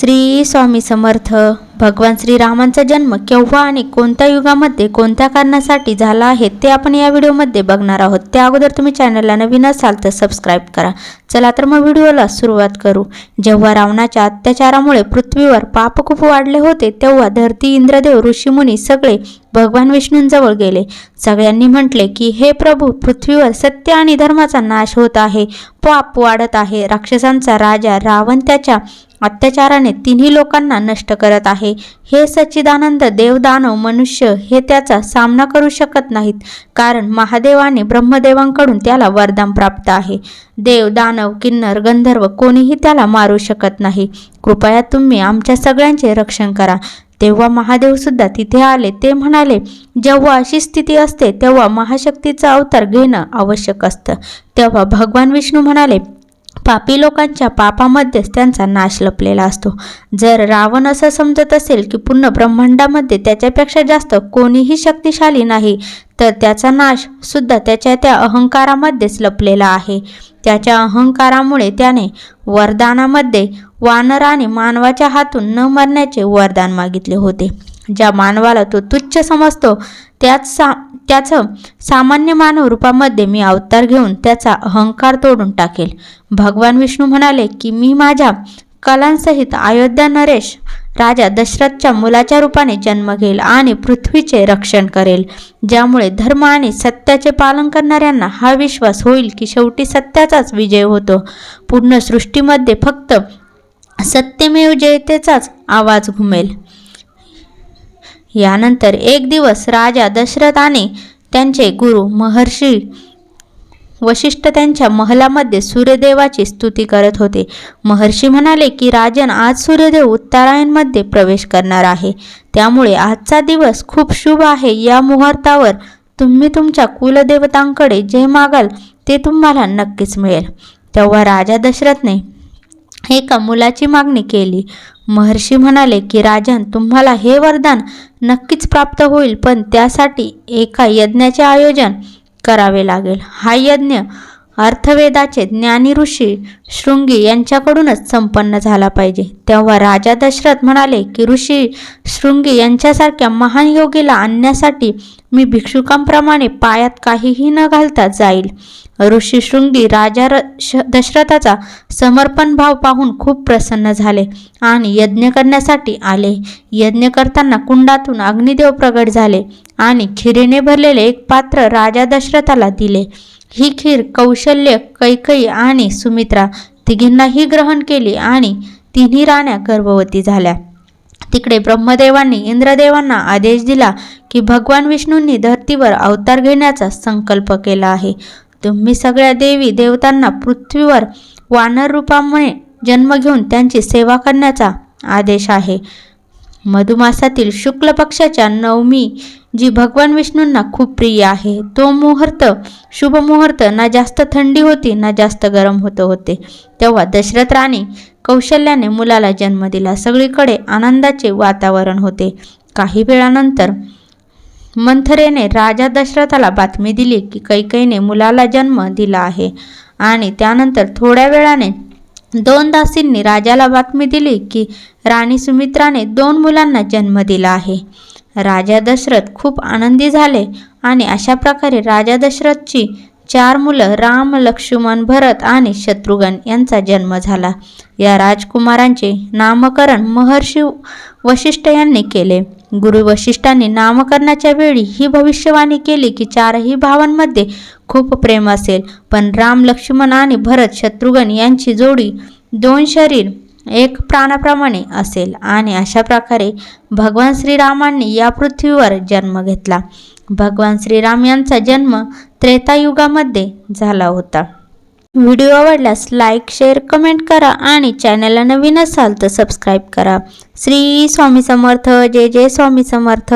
श्री स्वामी समर्थ. भगवान श्रीरामांचा जन्म केव्हा आणि कोणत्या युगामध्ये कोणत्या कारणासाठी झाला आहे ते आपण या व्हिडिओमध्ये बघणार आहोत. त्या अगोदर तुम्ही चॅनलला नवीन असाल तर सबस्क्राईब करा. चला तर मग व्हिडिओला सुरुवात करू. जेव्हा रावणाच्या अत्याचारामुळे पृथ्वीवर पाप खूप वाढले होते तेव्हा धरती इंद्रदेव ऋषीमुनी सगळे भगवान विष्णूंजवळ गेले. सगळ्यांनी म्हटले की हे प्रभू पृथ्वीवर सत्य आणि धर्माचा नाश होत आहे. पाप वाढत आहे. राक्षसांचा राजा रावण त्याच्या अत्याचाराने तिन्ही लोकांना नष्ट करत आहे. हे सच्चिदानंद देवदानव मनुष्य हे त्याचा सामना करू शकत नाहीत कारण महादेवाने ब्रह्मदेवांकडून त्याला वरदान प्राप्त आहे. देव दानव किन्नर गंधर्व कोणीही त्याला मारू शकत नाही. कृपया तुम्ही आमच्या सगळ्यांचे रक्षण करा. तेव्हा महादेव सुद्धा तिथे आले ते म्हणाले जेव्हा अशी स्थिती असते तेव्हा महाशक्तीचा अवतार घेणं आवश्यक असतं. तेव्हा भगवान विष्णू म्हणाले पापी लोकांच्या पापामध्येच त्यांचा नाश लपलेला असतो. जर रावण असं समजत असेल की पूर्ण ब्रह्मांडामध्ये त्याच्यापेक्षा जास्त कोणीही शक्तिशाली नाही तर त्याचा नाश सुद्धा त्याच्या त्या अहंकारामध्येच लपलेला आहे. त्याच्या अहंकारामुळे त्याने वरदानामध्ये वानर आणि मानवाच्या हातून न मरण्याचे वरदान मागितले होते. ज्या मानवाला तो तुच्छ समजतो त्याच सा त्याचं सामान्य मानव रूपामध्ये मी अवतार घेऊन त्याचा अहंकार तोडून टाकेल. भगवान विष्णू म्हणाले की मी माझ्या कलांसहित अयोध्या नरेश राजा दशरथच्या मुलाच्या रूपाने जन्म घेईल आणि पृथ्वीचे रक्षण करेल. ज्यामुळे धर्म आणि सत्याचे पालन करणाऱ्यांना हा विश्वास होईल की शेवटी सत्याचाच विजय होतो. पूर्ण सृष्टीमध्ये फक्त सत्यमेव जयतेचाच आवाज घुमेल. यानंतर एक दिवस राजा दशरथाने त्यांचे गुरु महर्षी वशिष्ठ त्यांच्या महलामध्ये सूर्यदेवाची स्तुती करत होते. महर्षी म्हणाले की राजन आज सूर्यदेव उत्तरायणमध्ये प्रवेश करणार आहे. त्यामुळे आजचा दिवस खूप शुभ आहे. या मुहूर्तावर तुम्ही तुमच्या कुलदेवतांकडे जे मागाल ते तुम्हाला नक्कीच मिळेल. तेव्हा राजा दशरथने एका मुलाची मागणी केली. महर्षी म्हणाले की राजन तुम्हाला हे वरदान नक्कीच प्राप्त होईल पण त्यासाठी एका यज्ञाचे आयोजन करावे लागेल. हा यज्ञ अर्थवेदाचे ज्ञानी ऋषी शृंगी यांच्याकडूनच संपन्न झाला पाहिजे. तेव्हा राजा दशरथ म्हणाले की ऋषी शृंगी यांच्यासारख्या महान योगीला आणण्यासाठी मी भिक्षुकांप्रमाणे पायात काहीही न घालता जाईल ऋषी शृंगी राजा र- दशरथाचा समर्पण भाव पाहून खूप प्रसन्न झाले आणि यज्ञ करण्यासाठी आले. यज्ञ करताना कुंडातून अग्निदेव प्रगट झाले आणि खिरीने भरलेले एक पात्र राजा दशरथाला दिले. ही खीर कौशल्य कैकई आणि सुमित्रा तिघींनाही ग्रहण केली आणि तिन्ही राण्या गर्भवती झाल्या. तिकडे ब्रह्मदेवांनी इंद्रदेवांना आदेश दिला की भगवान विष्णूंनी धर्तीवर अवतार घेण्याचा संकल्प केला आहे. तुम्ही सगळ्या देवी देवतांना पृथ्वीवर वानर रूपामुळे जन्म घेऊन त्यांची सेवा करण्याचा आदेश आहे. मधुमासातील शुक्ल पक्षाच्या नवमी जी भगवान विष्णूंना खूप प्रिय आहे तो मुहूर्त शुभ मुहूर्त ना जास्त थंडी होती ना जास्त गरम होत होते. तेव्हा दशरथ राणी कौशल्याने मुलाला जन्म दिला. सगळीकडे आनंदाचे वातावरण होते. काही वेळानंतर मंथरेने राजा दशरथाला बातमी दिली की कैकईने मुलाला जन्म दिला आहे आणि त्यानंतर थोड्या वेळाने दोन दासींनी राजाला बातमी दिली की राणी सुमित्राने दोन मुलांना जन्म दिला आहे. राजा दशरथ खूप आनंदी झाले आणि अशा प्रकारे राजा दशरथची चार मुलं राम लक्ष्मण भरत आणि शत्रुघ्न यांचा जन्म झाला. या राजकुमारांचे नामकरण महर्षी वशिष्ठ यांनी केले. गुरु वशिष्ठांनी नामकरणाच्या वेळी ही भविष्यवाणी केली की चारही भावांमध्ये खूप प्रेम असेल. पण राम लक्ष्मण आणि भरत शत्रुघ्न यांची जोडी दोन शरीर एक प्राणाप्रमाणे असेल. आणि अशा प्रकारे भगवान श्रीरामांनी या पृथ्वीवर जन्म घेतला. भगवान श्रीराम यांचा जन्म त्रेतायुगामध्ये झाला होता. व्हिडिओ आवडल्यास लाईक शेअर कमेंट करा आणि चॅनलला नवीन असाल तर सबस्क्राईब करा. श्री स्वामी समर्थ. जय जय स्वामी समर्थ.